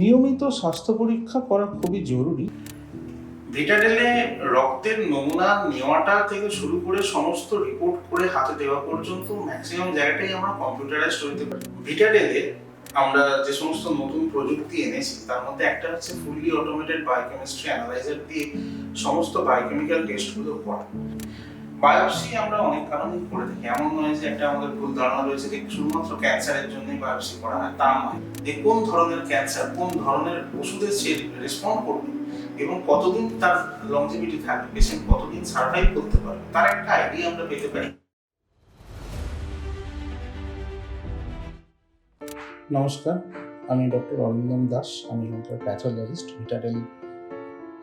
নিয়মিত স্বাস্থ্য পরীক্ষা করা খুবই জরুরি। ভিটাডেলে রক্তের নমুনা নেওয়াটা থেকে শুরু করে সমস্ত রিপোর্ট করে হাতে দেওয়া পর্যন্ত ম্যাক্সিমাম জায়গাটাই আমরা কম্পিউটারাইজ করতে পারি। ভিটাডেলে আমরা যে সমস্ত নতুন প্রযুক্তি এনেছি, তার মধ্যে একটা হচ্ছে ফুললি অটোমেটেড বায়োকেমিস্ট্রি অ্যানালাইজার দিয়ে সমস্ত বায়োকেমিক্যাল টেস্টগুলো করা। বায়োপসি আমরা অনেক কারণেই করে থাকি। এমন নয় যে একটা আমাদের ভুল ধারণা রয়েছে যে শুধুমাত্র ক্যান্সারের জন্যই বায়োপসি করা হয়, তা নয়। যে কোন ধরনের ক্যান্সার, কোন ধরনের ওষুধে সে রেসপন্ড করবে এবং কতদিন তার লংজিভিটি থাকবে পেশেন্ট কতদিন সার্ভাইভ করতে পারবে, তার একটা আইডিয়া আমরা পেতে পারি। নমস্কার, আমি ডক্টর অরিন্দম দাস, আমি এখানকার প্যাথোলজিস্ট ভিটাডেল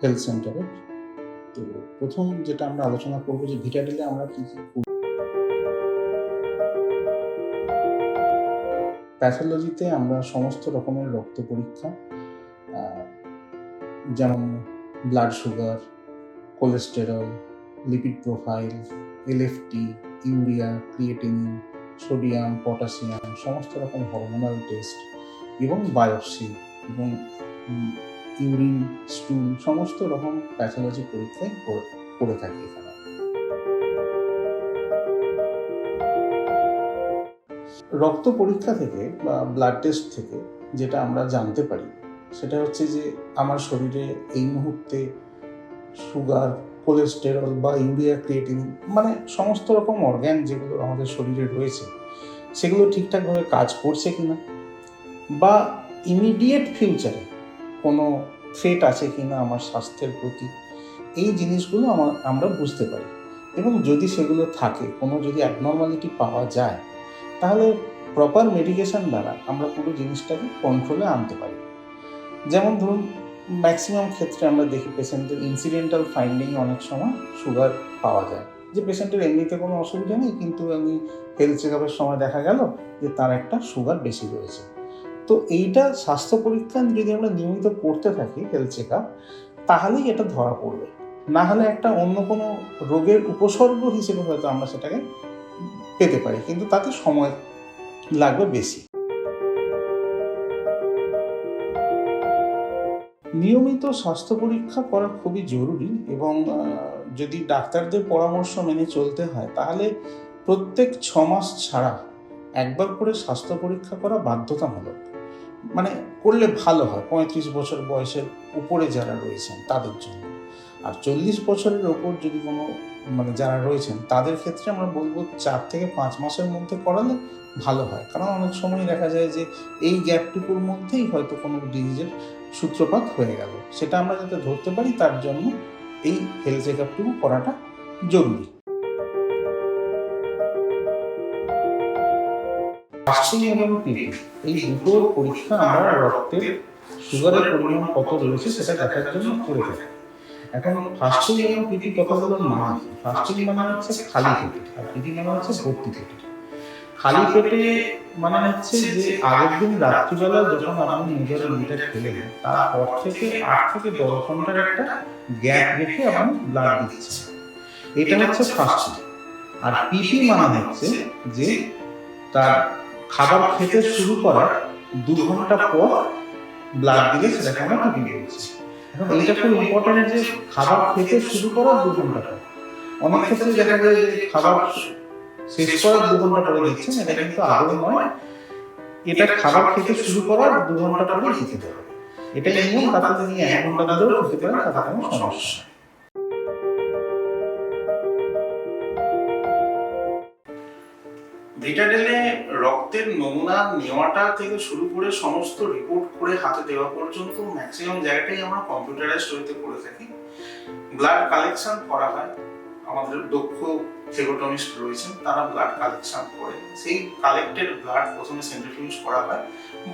হেলথ সেন্টারের তো প্রথম যেটা আমরা আলোচনা করব যে ভিটাডেলে আমরা কী কী প্যাথোলজিতে আমরা সমস্ত রকমের রক্ত পরীক্ষা যেমন blood sugar, cholesterol, lipid profile LFT urea, creatinine, sodium, potassium, সমস্ত রকম হরমোনাল টেস্ট এবং বায়োপসি এবং ইউরিন স্টুল, সমস্ত রকম প্যাথোলজি পরীক্ষায় করে- থাকি এখানে। রক্ত পরীক্ষা থেকে বা ব্লাড টেস্ট থেকে যেটা আমরা জানতে পারি, সেটা হচ্ছে যে আমার শরীরে এই মুহূর্তে সুগার কোলেস্টেরল বা ইউরিয়া ক্রিয়েটিন মানে সমস্ত রকম অর্গ্যান যেগুলো আমাদের শরীরে রয়েছে, সেগুলো ঠিকঠাকভাবে কাজ করছে কিনা বা ইমিডিয়েট ফিউচারে কোনো থ্রেট আছে কি না আমার স্বাস্থ্যের প্রতি, এই জিনিসগুলো আমার আমরা বুঝতে পারি। এবং যদি সেগুলো থাকে, কোনো যদি অ্যাবনর্মালিটি পাওয়া যায়, তাহলে প্রপার মেডিকেশন দ্বারা আমরা পুরো জিনিসটাকে কন্ট্রোলে আনতে পারি। যেমন ধরুন ম্যাক্সিমাম ক্ষেত্রে আমরা দেখি পেশেন্টের ইনসিডেন্টাল ফাইন্ডিং অনেক সময় সুগার পাওয়া যায়। যে পেশেন্টের এমনিতে কোনো অসুবিধা নেই, কিন্তু আমি হেলথ চেক সময় দেখা গেল যে তার একটা সুগার বেশি রয়েছে। তো এইটা স্বাস্থ্য পরীক্ষা যদি আমরা নিয়মিত করতে থাকি হেলথ চেক আপ তাহলেই এটা ধরা পড়বে। না হলে একটা অন্য কোনো রোগের উপসর্গ হিসেবে হয়তো আমরা সেটাকে পেতে পারি, কিন্তু তাতে সময় লাগবে বেশি। নিয়মিত স্বাস্থ্য পরীক্ষা করা খুবই জরুরি এবং যদি ডাক্তারদের পরামর্শ মেনে চলতে হয়, তাহলে প্রত্যেক ছ মাস ছাড়া একবার করে স্বাস্থ্য পরীক্ষা করা বাধ্যতামূলক। মানে করলে ভালো হয়। পঁয়ত্রিশ বছর বয়সের উপরে যারা রয়েছেন তাদের জন্য। আর চল্লিশ বছরের ওপর যদি কোনো মানে যারা রয়েছেন, তাদের ক্ষেত্রে আমরা বলব চার থেকে পাঁচ মাসের মধ্যে করালে ভালো হয়। কারণ অনেক সময় দেখা যায় যে এই গ্যাপটুকুর মধ্যেই হয়তো কোনো ডিজিজের সূত্রপাত হয়ে গেল। সেটা আমরা যাতে ধরতে পারি, তার জন্য এই হেলথ চেক আপটুকু করাটা জরুরি। ফাস্টিং এবং পিপি এই দুটোর পরীক্ষা আমরা রক্তের সুগারের পরিমাণ কত রয়েছে সেটা দেখার জন্য করে থাকি। এখন ফাস্টিং এবং পিপি কথাগুলো মানে ফাস্টিং মানে হচ্ছে খালি পেটে, আর পিপি মানে হচ্ছে ভর্তি পেটে। খালি পেটে মানে হচ্ছে যে আগের দিন রাত্রিবেলা যখন আপনি নিজের মিটার খেলেন তারপর থেকে আট থেকে দশ ঘণ্টার একটা গ্যাপ রেখে আপনি ব্লাড দিচ্ছেন। এটা হচ্ছে ফাস্টিং আর পিপি মানে হচ্ছে যে তার খাবার খেতে শুরু করার দু ঘণ্টা পর ব্লাড দিলে সেটাকে আমরা বলছি এখন এইটা খুব ইম্পর্টেন্ট যে খাবার খেতে শুরু করার দু ঘণ্টা পর। অনেক ক্ষেত্রে দেখা যায় যে খাবার শেষ করার দু ঘণ্টা পরে দিচ্ছেন, এটা কিন্তু আদৌ নয়। এটা খাবার খেতে শুরু করার দু ঘণ্টা পরে দিতে হবে। এটা নিয়ম তাতে তিনি এক ঘণ্টা ধরেও খেতে পারেন, তাতে কোনো সমস্যা ভিটাডেলে রক্তের নমুনা নেওয়াটা থেকে শুরু করে সমস্ত রিপোর্ট করে হাতে দেওয়া পর্যন্ত ম্যাক্সিমাম জায়গাটাই আমরা কম্পিউটারাইজ হইতে করে থাকি। ব্লাড কালেকশন করা হয়। আমাদের দক্ষ ফেগোটমিস্ট রয়েছেন, তারা ব্লাড কালেকশন করে। সেই কালেক্টেড ব্লাড প্রথমে সেন্ট্রিফিউজ করা হয়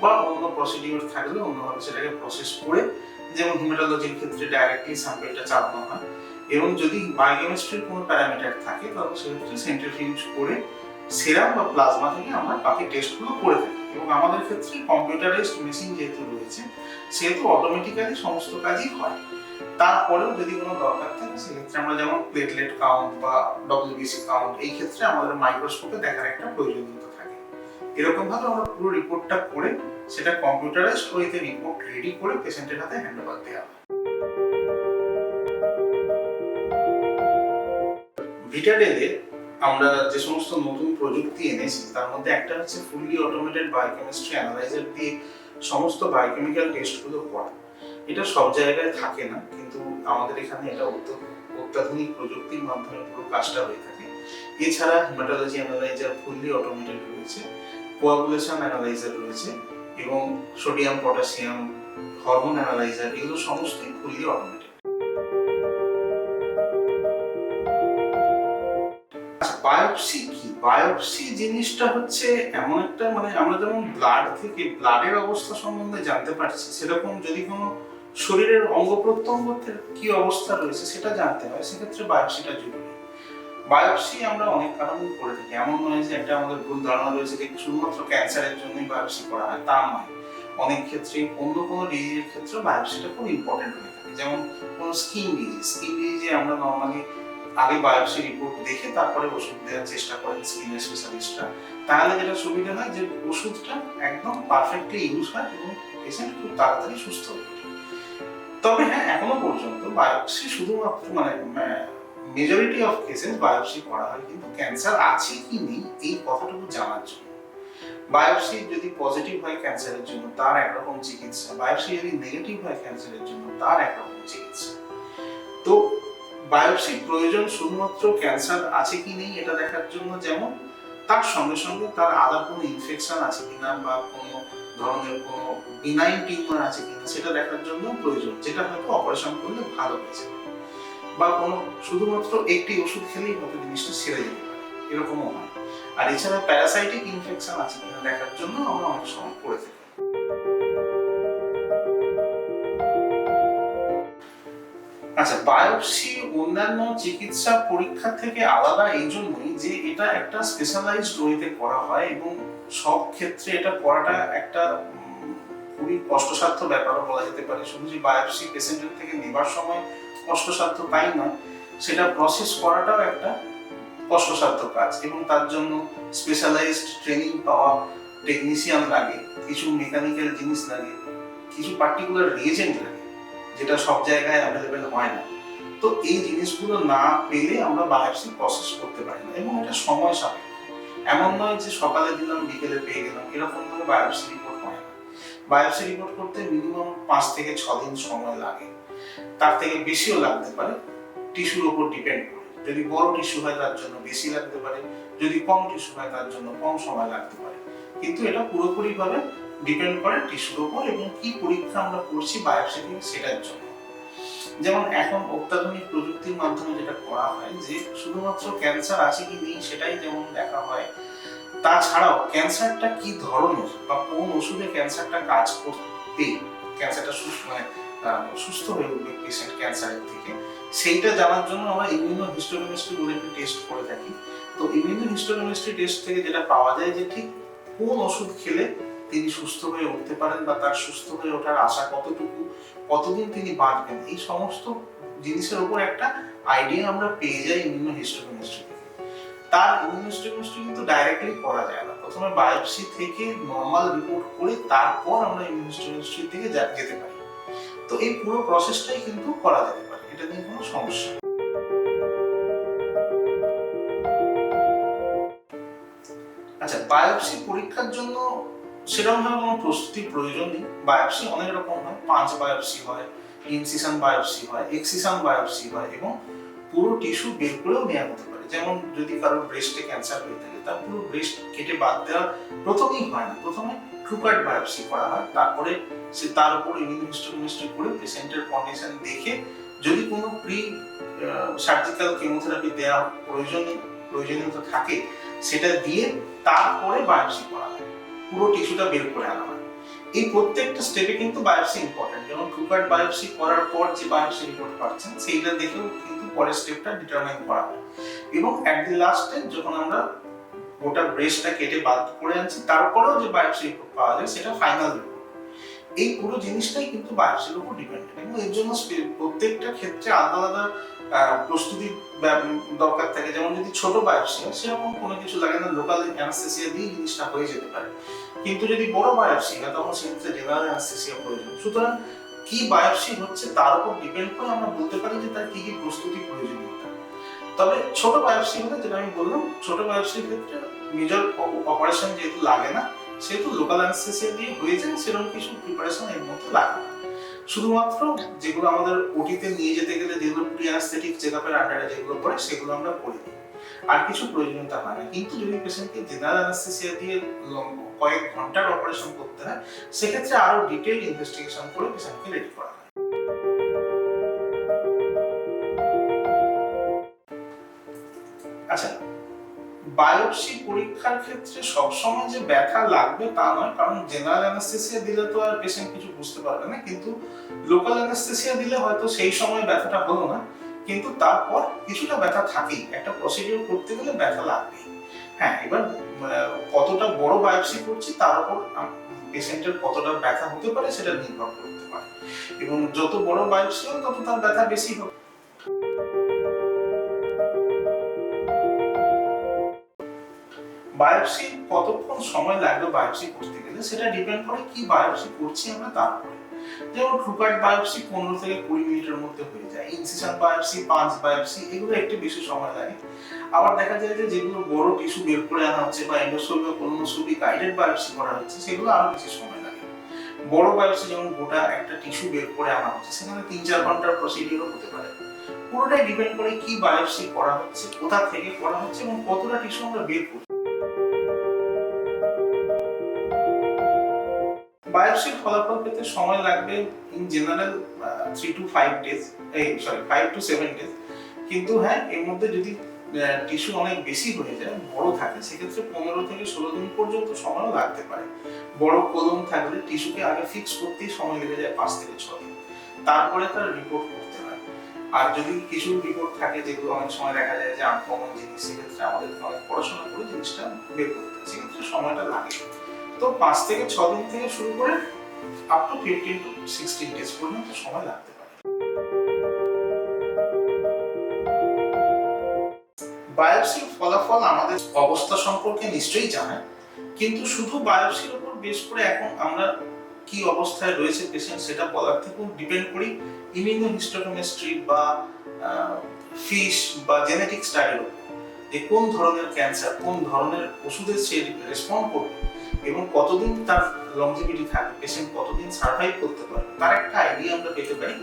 বা অন্য প্রসিডিউর থাকলে অন্যভাবে সেটাকে প্রসেস করে, যেমন হিমেটোলজির ক্ষেত্রে ডাইরেক্টলি স্যাম্পেলটা চাপানো হয়। এবং যদি বায়োকেমিস্ট্রির কোনো প্যারামিটার থাকে, তাহলে সেক্ষেত্রে সেন্ট্রিফিউজ করে সেরাম বা প্লাজমা থেকে আমরা বাকি টেস্টগুলো করে থাকি। এবং আমাদের ক্ষেত্রে কম্পিউটারাইজড মেশিন যেহেতু রয়েছে, সেহেতু অটোমেটিক্যালি সমস্ত কাজই হয়। তারপরেও যদি কোনো দরকার থাকে, সেক্ষেত্রে আমরা যেমন প্লেটলেট কাউন্ট বা ডব্লিউবিসি কাউন্ট এই ক্ষেত্রে আমাদের মাইক্রোস্কোপে দেখার একটা প্রয়োজনীয়তা থাকে। এরকম ভাবে আমরা পুরো রিপোর্টটা করে, সেটা কম্পিউটারাইজড ওয়েতে রিপোর্ট রেডি করে পেশেন্টের হাতে হ্যান্ড ওভার দেওয়া হয় ভিটাডেলে আমরা যে সমস্ত নতুন প্রযুক্তি এনেছি, তার মধ্যে একটা হচ্ছে ফুললি অটোমেটেড বায়োকেমিস্ট্রি অ্যানালাইজার দিয়ে সমস্ত বায়োকেমিক্যাল টেস্টগুলো করা। এটা সব জায়গায় থাকে না, কিন্তু আমাদের এখানে এটা অত্য- অত্যাধুনিক প্রযুক্তির মাধ্যমে পুরো কাজটা হয়ে থাকে। এছাড়া হিমাটোলজি অ্যানালাইজার ফুললি অটোমেটেড রয়েছে কোয়াগুলেশন অ্যানালাইজার রয়েছে, এবং সোডিয়াম পটাশিয়াম হরমোন অ্যানালাইজার এগুলো সমস্তই ফুললি অটোমেটেড বায়োপসি কি? বায়োপসি জিনিসটা হচ্ছে এমন একটা মানে আমরা যেমন ব্লাড থেকে ব্লাডের অবস্থা সম্বন্ধে জানতে পারছি, সেরকম যদি কোনো শরীরের অঙ্গ প্রত্যঙ্গের কি অবস্থা রয়েছে সেটা জানতে হয়, সেক্ষেত্রে বায়োপসিটা জরুরি। বায়োপসি আমরা অনেক কারণে করে থাকি। এমন নয় যে একটা আমাদের ভুল ধারণা রয়েছে যে শুধুমাত্র ক্যান্সারের জন্যই বায়োপসি করা হয়, তা নয়। অনেক ক্ষেত্রে অন্য কোনো ডিজিজের ক্ষেত্রে বায়োপসিটা খুব ইম্পর্টেন্ট হয়ে থাকে। যেমন কোনো স্কিন ডিজিজ স্কিন ডিজিজে আমরা নর্মালি আগে বায়োপসি রিপোর্ট দেখে তারপরে ওষুধ দেওয়ার চেষ্টা করেন স্কিনের স্পেশালিস্টরা তাহলে যেটা সুবিধা হয় যে ওষুধটা একদম পারফেক্টলি ইউজ হয় এবং পেশেন্ট খুব তাড়াতাড়ি সুস্থ হয়ে তবে হ্যাঁ এখনও পর্যন্ত বায়োপসি শুধুমাত্র মানে মেজরিটি অফ কেসেস বায়োপসি করা হয়, কিন্তু ক্যান্সার আছে কি নেই, এই কথাটুকু জানার জন্য। বায়োপসি যদি পজিটিভ হয় ক্যান্সারের জন্য, তার একরকম চিকিৎসা। বায়োপসি যদি নেগেটিভ হয় ক্যান্সারের জন্য, তার একরকম চিকিৎসা। তো বায়োপসি প্রয়োজন শুধুমাত্র ক্যান্সার আছে কি নেই এটা দেখার জন্য যেমন, তার সঙ্গে সঙ্গে তার আদার কোনো ইনফেকশন আছে কিনা বা কোনো ধরনের কোনো বিনাইন টিউমার আছে কিনা সেটা দেখার জন্য প্রয়োজন, যেটা হয়তো অপারেশন করলে ভালো হয়ে যাবে বা কোনো শুধুমাত্র একটি ওষুধ খেলেই হয়তো জিনিসটা সেরে যেতে পারে, এরকমও হয়। আর এছাড়া প্যারাসাইটিক ইনফেকশন আছে কিনা দেখার জন্য আমরা অনেক সময় করে থাকি। আচ্ছা বায়োপসি অন্যান্য চিকিৎসা পরীক্ষা থেকে আলাদা এই জন্যই যে এটা একটা স্পেশালাইজড ওয়েতে করা হয় এবং সব ক্ষেত্রে এটা করাটা একটা খুবই কষ্টসাধ্য ব্যাপারও বলা যেতে পারে। শুধু যে বায়োপসি পেশেন্টের থেকে নেবার সময় কষ্টসাধ্য তাই নয়, সেটা প্রসেস করাটাও একটা কষ্টসাধ্য কাজ এবং তার জন্য স্পেশালাইজড ট্রেনিং পাওয়া টেকনিশিয়ান লাগে, কিছু মেকানিক্যাল জিনিস লাগে, কিছু পার্টিকুলার রিয়েজেন্ট লাগে। যেটা সব জায়গায় অ্যাভেলেবেল হয় না। তো এই জিনিসগুলো না পেলে আমরা বায়োপসি প্রসেস করতে পারি না এবং এটা সময় সাপেক্ষ। এমন নয় যে সকালে দিলাম, বিকেলে পেয়ে গেলাম, এরকম ভাবে বায়োপসি রিপোর্ট হয় না। বায়োপসি রিপোর্ট করতে মিনিমাম পাঁচ থেকে ছ দিন সময় লাগে। তার থেকে বেশিও লাগতে পারে টিস্যুর উপর ডিপেন্ড করে। যদি বড় টিস্যু হয়, তার জন্য বেশি লাগতে পারে। যদি কম টিস্যু হয়, তার জন্য কম সময় লাগতে পারে। কিন্তু এটা পুরোপুরি ভাবে ডিপেন্ড করে টিস্যুর উপর এবং কি পরীক্ষা আমরা করছি বায়োপসি সেটার জন্য। যেমন এখন অত্যাধুনিক প্রযুক্তির মাধ্যমে যেটা করা হয় যে শুধুমাত্র ক্যান্সার আছে কি নেই সেটাই যেমন দেখা হয়, তাছাড়াও ক্যান্সারটা কি ধরনের বা কোন ওষুধে ক্যান্সারটা কাজ করতে ক্যান্সারটা সুস্থ মানে সুস্থ হয়ে উঠবে পেশেন্ট ক্যান্সারের থেকে, সেইটা জানার জন্য আমরা ইমিউনো হিস্টোকেমিস্ট্রি বলে একটি টেস্ট করে থাকি। তো ইমিউনো হিস্টোকেমিস্ট্রি টেস্ট থেকে যেটা পাওয়া যায় যে ঠিক কোন ওষুধ খেলে তিনি সুস্থ হয়ে উঠতে পারেন বা তার সুস্থ হয়ে ওঠার আশা কতটুকু, কতদিন তিনি বাঁচবেন, এই সমস্ত জিনিসের উপর একটা আইডিয়া আমরা পেয়ে যাই ইমিউনো হিস্টোকেমিস্ট্রি থেকে তার ইমিউনো হিস্টোকেমিস্ট্রি কিন্তু ডাইরেক্টলি করা যায় না। প্রথমে বায়োপসি থেকে নর্মাল রিপোর্ট করে তারপর আমরা ইমিউনো হিস্টোকেমিস্ট্রি থেকে যেতে পারি। তো এই পুরো প্রসেসটাই কিন্তু করা যেতে পারে, এটা নিয়ে কোনো সমস্যা আচ্ছা বায়োপসি পরীক্ষার জন্য সেরকম ভাবে কোনো প্রস্তুতির প্রয়োজন নেই। বায়োপসি অনেক রকম হয়। পাঁচ বায়োপসি হয় ইনসিশন বায়োপসি হয় এক্সিশন বায়োপসি হয় এবং পুরো টিস্যু বের করেও নেওয়া হতে পারে। যেমন যদি কারোর ব্রেস্টে ক্যান্সার হয়ে থাকে, তার পুরো ব্রেস্ট কেটে বাদ দেওয়া প্রথমেই হয় না। প্রথমে ট্রুকার্ড বায়োপসি করা হয়, তারপরে সে তার উপর ইমিউনোহিস্টোকেমিস্ট্রি করে পেশেন্টের কন্ডিশন দেখে যদি কোনো প্রি সার্জিক্যাল কেমোথেরাপি দেওয়া প্রয়োজন প্রয়োজনীয়তা থাকে, সেটা দিয়ে তারপরে বায়োপসি করা হয়। পুরো টিস্যুটা বের করে আনা হয়। এই প্রত্যেকটা স্টেপে কিন্তু বায়োপসি ইম্পর্টেন্ট যেমন ট্রুকার্ড বায়োপসি করার পর যে বায়োপসি রিপোর্ট পাচ্ছেন, সেইটা দেখেও কিন্তু পরের স্টেপটা ডিটারমাইন করা হয়। এবং অ্যাট দি লাস্টে যখন আমরা গোটা ব্রেস্টটা কেটে বাদ করে আনছি, তারপরেও যে বায়োপসি রিপোর্ট পাওয়া যায়, সেটা ফাইনাল এই পুরো জিনিসটাই কিন্তু বায়োপসির উপর ডিপেন্ডেন্ট এবং এর জন্য প্রত্যেকটা ক্ষেত্রে আলাদা আলাদা প্রস্তুতি দরকার থাকে। যেমন যদি ছোট বায়োপসি সেরকম কোনো কিছু লাগে না লোকাল অ্যানাস্থেসিয়া দিয়ে জিনিসটা হয়ে যেতে পারে। কিন্তু যদি বড় বায়োপসি হয়, তখন সেক্ষেত্রে জেনারেল অ্যানাস্থেসিয়া প্রয়োজন। সুতরাং কি বায়োপসি হচ্ছে, তার উপর ডিপেন্ড করে আমরা বলতে পারি যে তার কি কি প্রস্তুতি প্রয়োজনীয়তা তবে ছোট বায়োপসি হলে, যেটা আমি বললাম, ছোট বায়োপসির ক্ষেত্রে মেজর অপারেশন যেহেতু লাগে না, সেহেতু লোকাল অ্যানাস্থেসিয়া দিয়ে হয়ে যায়, সেরকম কিছু প্রিপারেশন এর মধ্যে লাগে না। শুধুমাত্র যেগুলো আমাদের ওটিতে নিয়ে যেতে গেলে যেগুলো প্রি অ্যানাস্থেটিক চেকআপের আন্ডারে যেগুলো পড়ে, সেগুলো আমরা করে আর কিছু প্রয়োজনীয়তা হয় না। কিন্তু যদি পেশেন্টকে জেনারেল অ্যানাস্থেসিয়া দিয়ে কয়েক ঘণ্টার অপারেশন করতে হয়, সেক্ষেত্রে আরও ডিটেল ইনভেস্টিগেশন করে পেশেন্টকে রেডি করা বায়োপসি পরীক্ষার ক্ষেত্রে সবসময় যে ব্যথা লাগবে তা নয়, কারণ জেনারেল অ্যানাস্থেসিয়া দিলে তো আর পেশেন্ট কিছু বুঝতে পারবে না, কিন্তু লোকাল অ্যানাস্থেসিয়া দিলে হয়তো সেই সময় ব্যথাটা হলো না, কিন্তু তারপর কিছুটা ব্যথা থাকেই। একটা প্রসিডিওর করতে গেলে ব্যথা লাগবেই। হ্যাঁ এবার কতটা বড় বায়োপসি করছি তার উপর পেশেন্টের কতটা ব্যথা হতে পারে সেটা নির্ভর করতে পারে। এবং যত বড় বায়োপসি হবে, তত তার ব্যথা বেশি হবে। বায়োপসি কতক্ষণ সময় লাগবে বায়োপসি করতে গেলে সেটা ডিপেন্ড করে কি বায়োপসি করছি আমরা তার উপরে যেমন ট্রুকার্ড বায়োপসি পনেরো থেকে কুড়ি মিনিটের মধ্যে হয়ে যায় ইনসিশন বায়োপসি, পাঁচ বায়োপসি, এগুলো একটু বেশি সময় লাগে। আবার দেখা যায় যে যেগুলো বড় টিস্যু বের করে আনা হচ্ছে বা এন্ডোস্কোপি বা কোলোনোস্কোপি গাইডেড বায়োপসি করা হচ্ছে, সেগুলো আরও বেশি সময় লাগে। বড় বায়োপসি যেমন গোটা একটা টিস্যু বের করে আনা হচ্ছে, সেখানে তিন চার ঘণ্টার প্রসিডিওরও হতে পারে। পুরোটাই ডিপেন্ড করে কি বায়োপসি করা হচ্ছে, কোথা থেকে করা হচ্ছে এবং কতটা টিস্যু আমরা বের করছি। বায়োপসির ফলাফল পেতে সময় লাগবে in general three to five days এই sorry five to seven days কিন্তু হ্যাঁ এর মধ্যে যদি টিস্যু অনেক বেশি হয়ে যায়, বড় থাকে, সেক্ষেত্রে পনেরো থেকে ষোলো দিন পর্যন্ত সময়ও লাগতে পারে। বড় কলম থাকলে টিস্যুকে আগে ফিক্স করতেই সময় লেগে যায় পাঁচ থেকে ছ দিন। তারপরে তার রিপোর্ট করতে হয়। আর যদি কিছু রিপোর্ট থাকে যেগুলো অনেক সময় দেখা যায় যে আনকমন জিনিস, সেক্ষেত্রে আমাদের অনেক পড়াশোনা করে জিনিসটা বের করতে হয়। সেক্ষেত্রে সময়টা লাগে। তো পাঁচ থেকে ছ দিন থেকে শুরু করে up to fifteen to sixteen days পর্যন্ত সময় লাগতে পারে। বায়োপসির ফলাফল আমাদের অবস্থা সম্পর্কে নিশ্চয়ই জানায় কিন্তু শুধু বায়োপসির উপর বেশ করে এখন আমরা কি অবস্থায় রয়েছে পেশেন্ট সেটা বলার থেকেও ডিপেন্ড করি ইমিউনোহিস্টোকেমিস্ট্রি বা ফিশ বা জেনেটিক স্টাডির উপর। যে কোন ধরনের ক্যান্সার কোন ধরনের ওষুধের সে রেসপন্ড করবে এবং কতদিন তার লংজিভিটি থাকবে পেশেন্ট কতদিন সার্ভাইভ করতে পারে তার একটা আইডিয়া আমরা পেতে পারি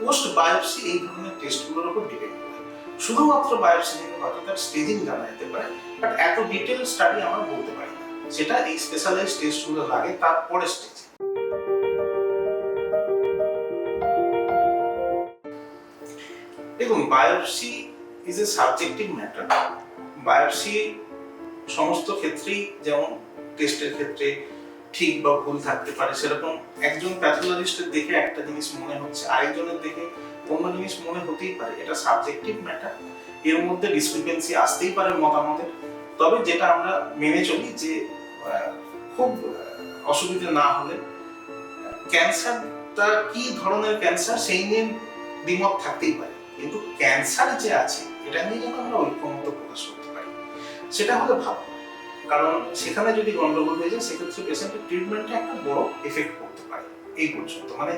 পোস্ট বায়োপসি এই ধরনের টেস্টগুলোর উপর ডিপেন্ড করে। শুধুমাত্র বায়োপসি থেকে হয়তো তার স্টেজিং জানা যেতে পারে বাট এত ডিটেল স্টাডি আমরা বলতে পারি সেটা এই স্পেশালাইজ টেস্টগুলো লাগে, তারপরে স্টেজে দেখুন biopsy is a subjective matter biopsy সমস্ত ক্ষেত্রেই যেমন টেস্টের ক্ষেত্রে ঠিক বা ভুল থাকতে পারে। সেরকম একজন প্যাথোলজিস্টের দেখে একটা জিনিস মনে হচ্ছে, আরেকজনের দেখে অন্য জিনিস মনে হতেই পারে। এটা সাবজেক্টিভ ম্যাটার এর মধ্যে ডিসক্রিপেন্সি আসতেই পারে মতামতের। তবে যেটা আমরা মেনে চলি যে খুব অসুবিধা না হলে ক্যান্সারটা কি ধরনের ক্যান্সার সেই নিয়ে দ্বিমত থাকতেই পারে। কিন্তু ক্যান্সার যে আছে, এটা নিয়ে যেন আমরা ঐক্যমত প্রকাশ করতে পারি। সেটা হলে ভালো কারণ সেখানে যদি গন্ডগোল হয়ে যায়, সেক্ষেত্রে পেশেন্টের ট্রিটমেন্টে একটা বড় এফেক্ট করতে পারে। এই পর্যন্ত। মানে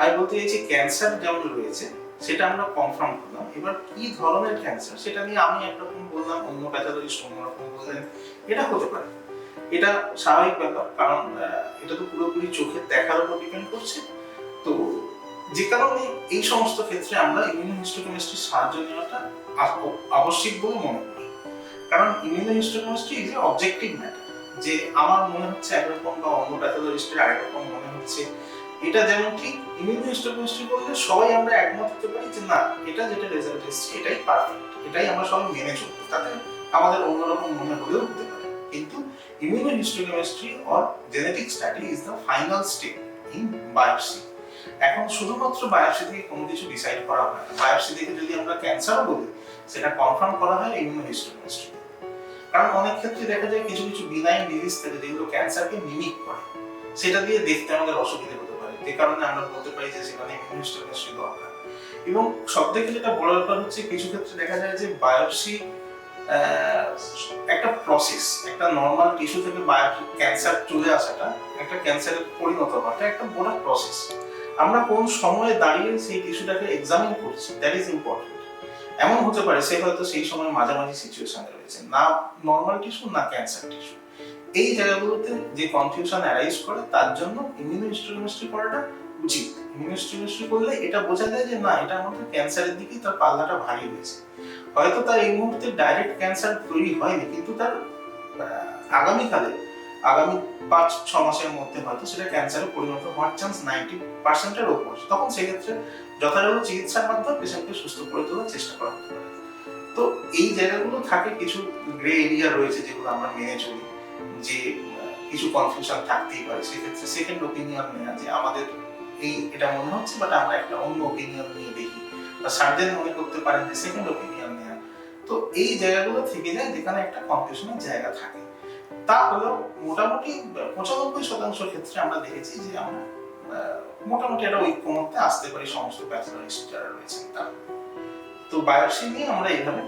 আমি বলতে চাইছি ক্যান্সার যেমন রয়েছে, সেটা আমরা কনফার্ম করলাম। এবার কি ধরনের ক্যান্সার সেটা নিয়ে আমি একরকম বললাম, অন্য প্যাথোলজিস্ট অন্যরকম বললেন, এটা হতে পারে। এটা স্বাভাবিক ব্যাপার, কারণ এটা তো পুরোপুরি চোখের দেখার উপর ডিপেন্ড করছে। তো যে কারণে এই সমস্ত ক্ষেত্রে আমরা ইমিউনোহিস্টোকেমিস্ট্রির সাহায্য নেওয়াটা আবশ্যিক বলে মনে করি। কারণ immunohistochemistry is a objective matter যে আমার মনে হচ্ছে একরকম বা অন্য প্যাথোলজিস্টের আরেকরকম মনে হচ্ছে। এটা যেমন ঠিক ইমিউনোহিস্টোকেমিস্ট্রি করলে সবাই আমরা একমত হতে পারি যে না, এটা যেটা রেজাল্ট এসছে, এটাই পারফেক্ট এটাই আমরা সবাই মেনে চলবো, তাতে আমাদের অন্যরকম মনে হলেও হতে পারে। কিন্তু immunohistochemistry or genetic study is the final step in biopsy এখন শুধুমাত্র বায়োপসি থেকে কোনো কিছু ডিসাইড করা হয় না। বায়োপসি থেকে যদি আমরা ক্যান্সারও বলি, সেটা কনফার্ম করা হয় ইমিউনোহিস্টোকেমিস্ট্রি কারণ অনেক ক্ষেত্রে দেখা যায় কিছু কিছু বিনাইন ডিজিজ থাকে যেগুলো ক্যান্সারকে মিমিক করে। সেটা দিয়ে দেখতে আমাদের অসুবিধা হতে পারে। যে কারণে আমরা বলতে পারি যে সেখানে দরকার এবং সব থেকে যেটা বড় ব্যাপার হচ্ছে, কিছু ক্ষেত্রে দেখা যায় যে বায়োপসি একটা প্রসেস একটা নর্মাল টিস্যু থেকে ক্যান্সার চলে আসাটা একটা ক্যান্সারে পরিণত হওয়াটা একটা বড় প্রসেস আমরা কোন সময়ে দাঁড়িয়ে সেই টিস্যুটাকে এক্সামিন করছি দ্যাট ইজ ইম্পর্টেন্ট এমন হতে পারে সে হয়তো সেই সময় মাঝামাঝি সিচুয়েশনে রয়েছে। না নর্মাল টিস্যু না ক্যান্সার টিস্যু এই জায়গাগুলোতে যে কনফিউশন অ্যারাইজ করে, তার জন্য ইমিউনোহিস্টোকেমিস্ট্রি করাটা উচিত। ইমিউনোহিস্টোকেমিস্ট্রি করলে এটা বোঝা যায় যে না, এটা আমাদের ক্যান্সারের দিকেই তার পাল্লাটা ভারী হয়েছে। হয়তো তার এই মুহূর্তে ডাইরেক্ট ক্যান্সার তৈরি হয়নি, কিন্তু তার আগামীকালে, আগামী পাঁচ, ছ মাসের মধ্যে হয়তো সেটা ক্যান্সারে পরিণত হওয়ার চান্স নাইনটি পার্সেন্টের ওপর। তখন সেক্ষেত্রে যথাযথ চিকিৎসার মাধ্যমে পেশেন্টকে সুস্থ করে তোলার চেষ্টা করা হতে পারে। তো এই জায়গাগুলো থাকে, কিছু গ্রে এরিয়া রয়েছে যেগুলো আমরা মেনে চলি, যে কিছু কনফিউশন থাকতেই পারে। সেক্ষেত্রে সেকেন্ড ওপিনিয়ন নেওয়া যে আমাদের এই, এটা মনে হচ্ছে বাট আমরা একটা অন্য ওপিনিয়ন নিয়ে দেখি। বা সার্জেন মনে করতে পারেন যে সেকেন্ড ওপিনিয়ন নেওয়া তো এই জায়গাগুলো থেকে যায় যেখানে একটা কনফিউশনের জায়গা থাকে। তা হলেও মোটামুটি পঁচানব্বই শতাংশ ক্ষেত্রে আমরা দেখেছি যে আমরা মোটামুটি একটা ঐক্যমত্যে আসতে পারি সমস্ত প্যাথোলজিস্ট যারা রয়েছেন, তারা তো বায়োপসি নিয়ে আমরা এইভাবে।